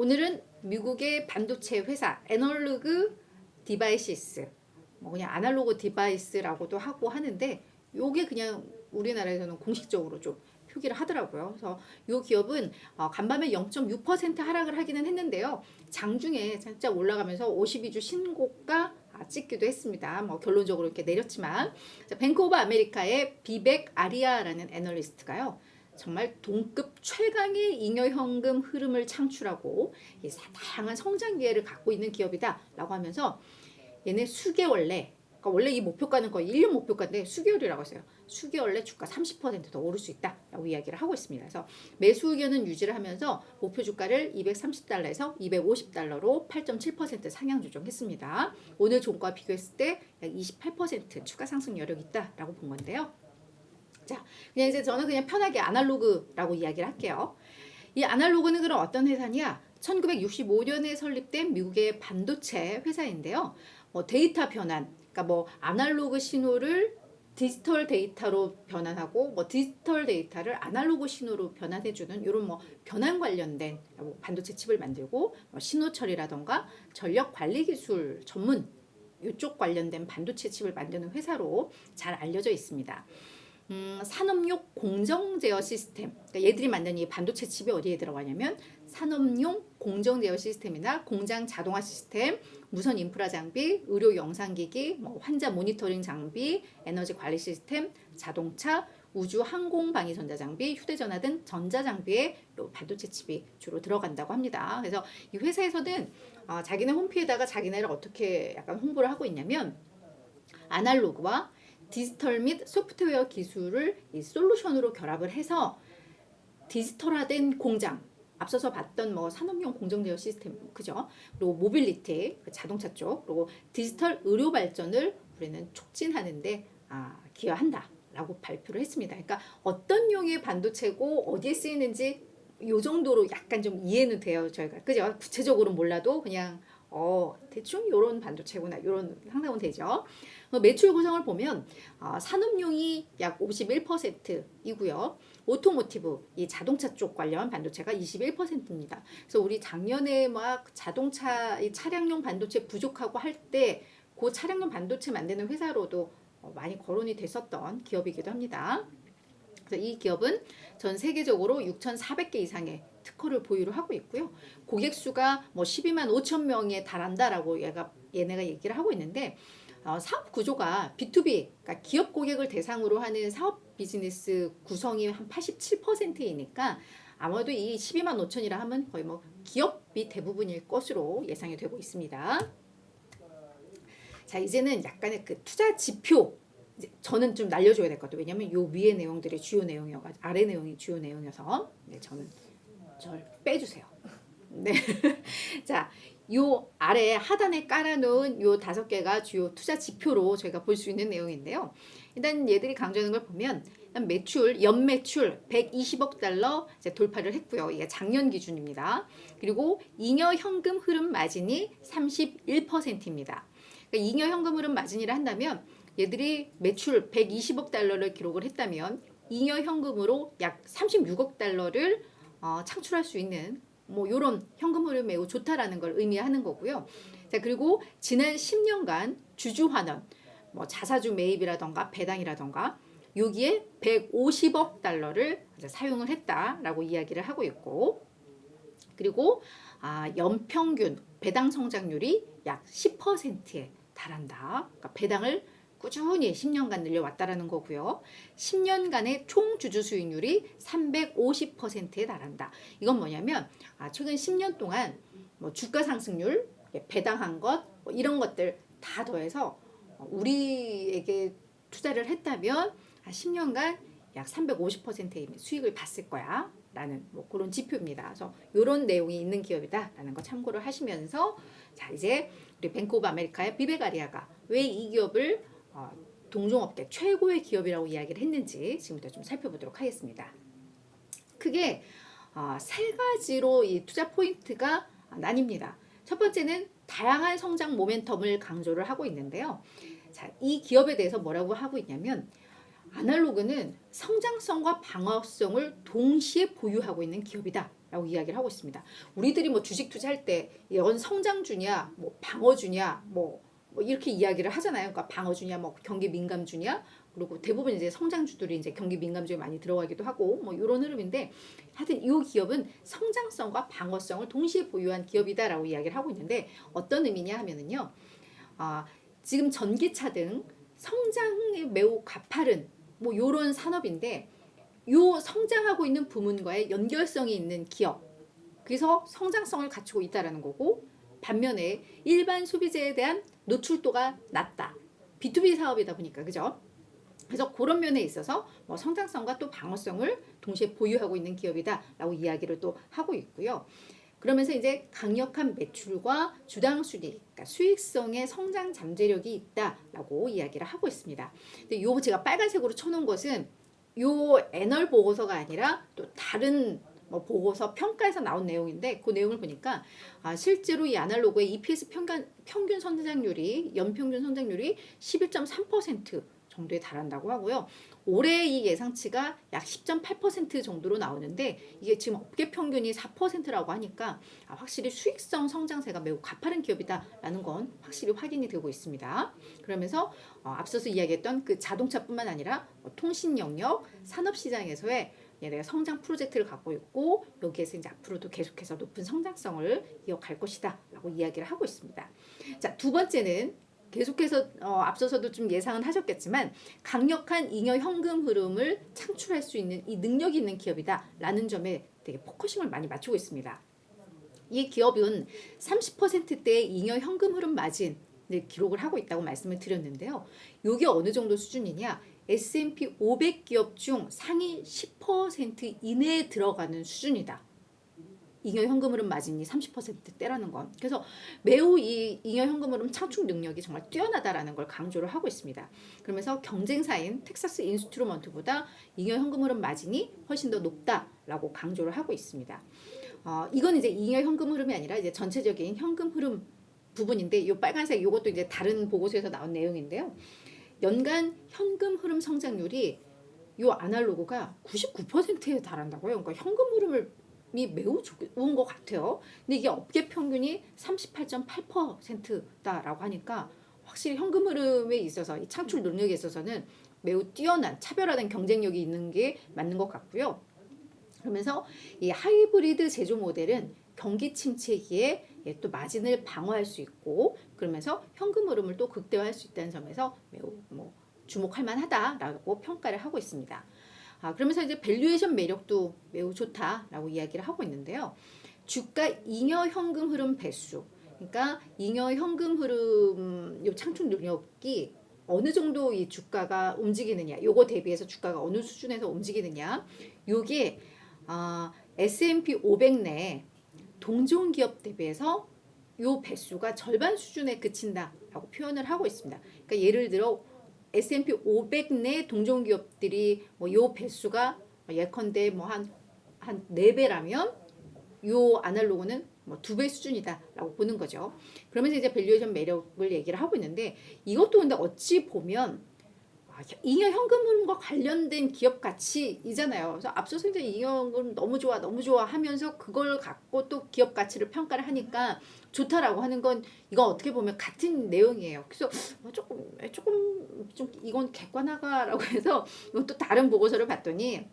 오늘은 미국의 반도체 회사 애널로그 디바이시스 뭐 그냥 아날로그 디바이스라고도 하고 하는데 요게 그냥 우리나라에서는 공식적으로 좀 표기를 하더라고요. 그래서 이 기업은 어, 간밤에 0.6% 하락을 하기는 했는데요. 장중에 살짝 올라가면서 52주 신고가 아, 찍기도 했습니다. 뭐 결론적으로 이렇게 내렸지만 자, 뱅크 오브 아메리카의 비백 아리아라는 애널리스트가요. 정말 동급 최강의 잉여 현금 흐름을 창출하고 다양한 성장 기회를 갖고 있는 기업이다라고 하면서 얘네 수개월 내 그러니까 원래 이 목표가는 거의 1년 목표가인데 수개월이라고 했어요. 수개월 내 주가 30%더 오를 수 있다라고 이야기를 하고 있습니다. 그래서 매수 의견은 유지를 하면서 목표 주가를 230달러에서 250달러로 8.7% 상향 조정했습니다. 오늘 종가 비교했을 때 약 28% 추가 상승 여력이 있다라고 본 건데요. 자, 그냥 이제 저는 그냥 편하게 아날로그라고 이야기를 할게요. 이 아날로그는 그럼 어떤 회사냐? 1965년에 설립된 미국의 반도체 회사인데요. 뭐 데이터 변환, 그러니까 뭐 아날로그 신호를 디지털 데이터로 변환하고 뭐 디지털 데이터를 아날로그 신호로 변환해주는 이런 뭐 변환 관련된 뭐 반도체 칩을 만들고 뭐 신호 처리라던가 전력 관리 기술 전문 이쪽 관련된 반도체 칩을 만드는 회사로 잘 알려져 있습니다. 음, 산업용 공정 제어 시스템. 그러니까 얘들이 만든 이 반도체 칩이 어디에 들어가냐면 산업용 공정 제어 시스템이나 공장 자동화 시스템, 무선 인프라 장비, 의료 영상 기기, 뭐 환자 모니터링 장비, 에너지 관리 시스템, 자동차, 우주 항공 방위 전자 장비, 휴대 전화 등 전자 장비에 요 반도체 칩이 주로 들어간다고 합니다. 그래서 이 회사에서는 어, 자기네 홈피에다가 자기네를 어떻게 약간 홍보를 하고 있냐면 아날로그와 디지털 및 소프트웨어 기술을 이 솔루션으로 결합을 해서 디지털화된 공장 앞서서 봤던 뭐 산업용 공정 제어 시스템 그죠? 그리고 모빌리티 그 자동차 쪽 그리고 디지털 의료 발전을 우리는 촉진하는데 아, 기여한다라고 발표를 했습니다. 그러니까 어떤 용의 반도체고 어디에 쓰이는지 요 정도로 약간 좀 이해는 돼요 저희가. 그죠? 구체적으로 몰라도 그냥 어 대충 요런 반도체구나 요런 상상은 되죠. 어, 매출 구성을 보면 어, 산업용이 약 51%이고요. 오토모티브 이 자동차 쪽 관련 반도체가 21%입니다. 그래서 우리 작년에 막 자동차 이 차량용 반도체 부족하고 할 때 그 차량용 반도체 만드는 회사로도 어, 많이 거론이 됐었던 기업이기도 합니다. 그래서 이 기업은 전 세계적으로 6,400개 이상의 특허를 보유를 하고 있고요. 고객 수가 뭐 12만 5천 명에 달한다라고 얘가 얘네가 얘기를 하고 있는데 어, 사업 구조가 B2B, 그러니까 기업 고객을 대상으로 하는 사업 비즈니스 구성이 한 87%이니까 아마도 이 12만 5천이라 하면 거의 뭐 기업이 대부분일 것으로 예상이 되고 있습니다. 자, 이제는 약간의 그 투자 지표 저는 좀 날려줘야 될 것 같아요. 왜냐면 요 위에 내용들이 주요 내용이어가지고 아래 내용이 주요 내용이어서 네, 저는 절 빼주세요. 네. 자, 요 아래 하단에 깔아놓은 요 다섯 개가 주요 투자 지표로 저희가 볼 수 있는 내용인데요. 일단 얘들이 강조하는 걸 보면 매출 연 매출 120억 달러 돌파를 했고요. 이게 작년 기준입니다. 그리고 잉여 현금 흐름 마진이 31%입니다. 그러니까 잉여 현금 흐름 마진이라 한다면 얘들이 매출 120억 달러를 기록을 했다면 잉여 현금으로 약 36억 달러를 어, 창출할 수 있는 뭐 요런 현금 흐름 매우 좋다라는 걸 의미하는 거고요. 자, 그리고 지난 10년간 주주 환원, 뭐 자사주 매입이라던가 배당이라던가 여기에 150억 달러를 사용을 했다라고 이야기를 하고 있고 그리고 아, 연평균 배당 성장률이 약 10%에 달한다. 그러니까 배당을 꾸준히 10년간 늘려왔다라는 거고요. 10년간의 총 주주 수익률이 350%에 달한다. 이건 뭐냐면 아, 최근 10년 동안 뭐 주가 상승률, 배당한 것, 뭐 이런 것들 다 더해서 우리에게 투자를 했다면 한 10년간 약 350%의 수익을 봤을 거야. 라는 뭐 그런 지표입니다. 그래서 이런 내용이 있는 기업이다라는 거 참고를 하시면서 자 이제 우리 뱅크 오브 아메리카의 비베가리아가 왜 이 기업을 어, 동종업계 최고의 기업이라고 이야기를 했는지 지금부터 좀 살펴보도록 하겠습니다. 크게 어, 세 가지로 이 투자 포인트가 나뉩니다. 첫 번째는 다양한 성장 모멘텀을 강조를 하고 있는데요. 자, 이 기업에 대해서 뭐라고 하고 있냐면 아날로그는 성장성과 방어성을 동시에 보유하고 있는 기업이다 라고 이야기를 하고 있습니다. 우리들이 뭐 주식 투자할 때연 성장주냐, 뭐 방어주냐, 뭐, 뭐 이렇게 이야기를 하잖아요. 그러니까 방어주냐, 뭐 경기 민감주냐, 그리고 대부분 이제 성장주들이 이제 경기 민감주에 많이 들어가기도 하고 뭐 이런 흐름인데 하여튼 이 기업은 성장성과 방어성을 동시에 보유한 기업이다라고 이야기를 하고 있는데 어떤 의미냐 하면은요. 아, 지금 전기차 등 성장에 매우 가파른 뭐 요런 산업인데 요 성장하고 있는 부문과의 연결성이 있는 기업. 그래서 성장성을 갖추고 있다라는 거고 반면에 일반 소비재에 대한 노출도가 낮다. B2B 사업이다 보니까 그죠? 그래서 그런 면에 있어서 뭐 성장성과 또 방어성을 동시에 보유하고 있는 기업이다라고 이야기를 또 하고 있고요. 그러면서 이제 강력한 매출과 주당 수익, 그러니까 수익성의 성장 잠재력이 있다라고 이야기를 하고 있습니다. 근데 요 제가 빨간색으로 쳐놓은 것은 요 애널 보고서가 아니라 또 다른 뭐 보고서 평가에서 나온 내용인데 그 내용을 보니까 아, 실제로 이 아날로그의 EPS 평균 평균 성장률이 연평균 성장률이 11.3% 정도에 달한다고 하고요. 올해 이 예상치가 약 10.8% 정도로 나오는데 이게 지금 업계 평균이 4%라고 하니까 아, 확실히 수익성 성장세가 매우 가파른 기업이다라는 건 확실히 확인이 되고 있습니다. 그러면서 어, 앞서서 이야기했던 그 자동차뿐만 아니라 뭐 통신 영역, 산업 시장에서의 얘네가 성장 프로젝트를 갖고 있고 여기에서 이제 앞으로도 계속해서 높은 성장성을 이어갈 것이다라고 이야기를 하고 있습니다. 자, 두 번째는 계속해서 어, 앞서서도 좀 예상은 하셨겠지만 강력한 잉여 현금 흐름을 창출할 수 있는 이 능력이 있는 기업이다라는 점에 되게 포커싱을 많이 맞추고 있습니다. 이 기업은 30%대의 잉여 현금 흐름 마진을 기록을 하고 있다고 말씀을 드렸는데요. 이게 어느 정도 수준이냐? S&P 500 기업 중 상위 10% 이내에 들어가는 수준이다. 잉여 현금 흐름 마진이 30%대라는 건. 그래서 매우 이 잉여 현금 흐름 창출 능력이 정말 뛰어나다라는 걸 강조를 하고 있습니다. 그러면서 경쟁사인 텍사스 인스트루먼트보다 잉여 현금 흐름 마진이 훨씬 더 높다라고 강조를 하고 있습니다. 어, 이건 이제 잉여 현금 흐름이 아니라 이제 전체적인 현금 흐름 부분인데 이 빨간색 이것도 이제 다른 보고서에서 나온 내용인데요. 연간 현금 흐름 성장률이 요 아날로그가 99%에 달한다고요. 그러니까 현금 흐름을 이 매우 좋은 것 같아요. 근데 이게 업계 평균이 38.8%다라고 하니까 확실히 현금 흐름에 있어서 이 창출 능력에 있어서는 매우 뛰어난 차별화된 경쟁력이 있는 게 맞는 것 같고요. 그러면서 이 하이브리드 제조 모델은 경기 침체기에 예, 또 마진을 방어할 수 있고 그러면서 현금 흐름을 또 극대화할 수 있다는 점에서 매우 뭐 주목할 만하다라고 평가를 하고 있습니다. 아, 그러면서 이제 밸류에이션 매력도 매우 좋다라고 이야기를 하고 있는데요. 주가 잉여 현금 흐름 배수. 그러니까 잉여 현금 흐름 요 창출 능력이 어느 정도 이 주가가 움직이느냐, 요거 대비해서 주가가 어느 수준에서 움직이느냐, 요게 아, S&P 500 내 동종 기업 대비해서 요 배수가 절반 수준에 그친다라고 표현을 하고 있습니다. 그러니까 예를 들어 S&P 500 내 동종 기업들이 뭐 요 배수가 예컨대 뭐 한한 4배라면 요 아날로그는 뭐 두 배 수준이다라고 보는 거죠. 그러면서 이제 밸류에이션 매력을 얘기를 하고 있는데 이것도 근데 어찌 보면 아, 잉여 현금 흐름과 관련된 기업 가치이잖아요. 그래서 앞서서 이제 잉여 현금 너무 좋아, 너무 좋아 하면서 그걸 갖고 또 기업 가치를 평가를 하니까 좋다라고 하는 건 이건 어떻게 보면 같은 내용이에요. 그래서 어, 조금 조금 좀 이건 객관화가라고 해서 또 다른 보고서를 봤더니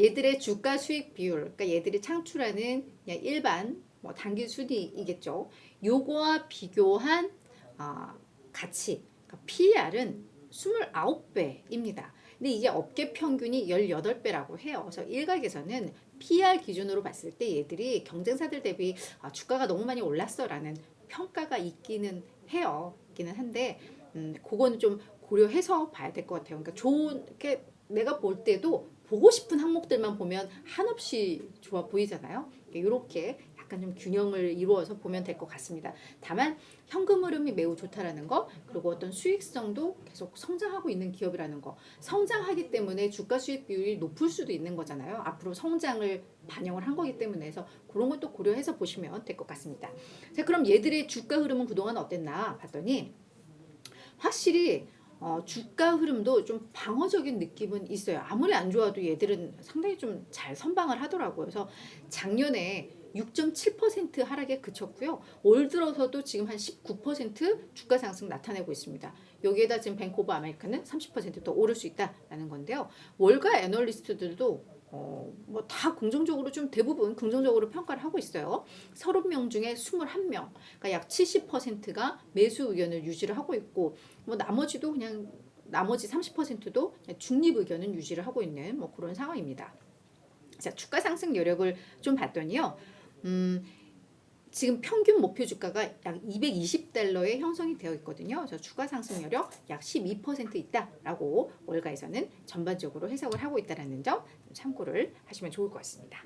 얘들의 주가 수익 비율, 그러니까 얘들이 창출하는 그냥 일반 뭐 단기 순이익이겠죠. 요거와 비교한 어, 가치, 그러니까 PER은 29배입니다. 근데 이게 업계 평균이 18배라고 해요. 그래서 일각에서는 PR 기준으로 봤을 때 얘들이 경쟁사들 대비 아, 주가가 너무 많이 올랐어라는 평가가 있기는 해요. 있기는 한데 음, 그거는 좀 고려해서 봐야 될 것 같아요. 그러니까 좋은 게 내가 볼 때도 보고 싶은 항목들만 보면 한없이 좋아 보이잖아요. 이렇게 약간 좀 균형을 이루어서 보면 될 것 같습니다. 다만 현금 흐름이 매우 좋다라는 거 그리고 어떤 수익성도 계속 성장하고 있는 기업이라는 거 성장하기 때문에 주가 수익 비율이 높을 수도 있는 거잖아요. 앞으로 성장을 반영을 한 거기 때문에 해서 그런 것도 고려해서 보시면 될 것 같습니다. 자 그럼 얘들의 주가 흐름은 그동안 어땠나 봤더니 확실히 어, 주가 흐름도 좀 방어적인 느낌은 있어요. 아무리 안 좋아도 얘들은 상당히 좀 잘 선방을 하더라고요. 그래서 작년에 6.7% 하락에 그쳤고요. 올 들어서도 지금 한 19% 주가 상승 나타내고 있습니다. 여기에다 지금 뱅크 오브 아메리카는 30%더 오를 수 있다라는 건데요. 월가 애널리스트들도 어, 뭐 다 긍정적으로 좀 대부분 긍정적으로 평가를 하고 있어요. 30명 중에 21명, 그러니까 약 70%가 매수 의견을 유지를 하고 있고, 뭐 나머지도 그냥 나머지 30%도 중립 의견은 유지를 하고 있는 뭐 그런 상황입니다. 자, 주가 상승 여력을 좀 봤더니요. 음, 지금 평균 목표 주가가 약 220달러에 형성이 되어 있거든요. 그래서 주가 상승 여력 약 12% 있다라고 월가에서는 전반적으로 해석을 하고 있다라는 점 참고를 하시면 좋을 것 같습니다.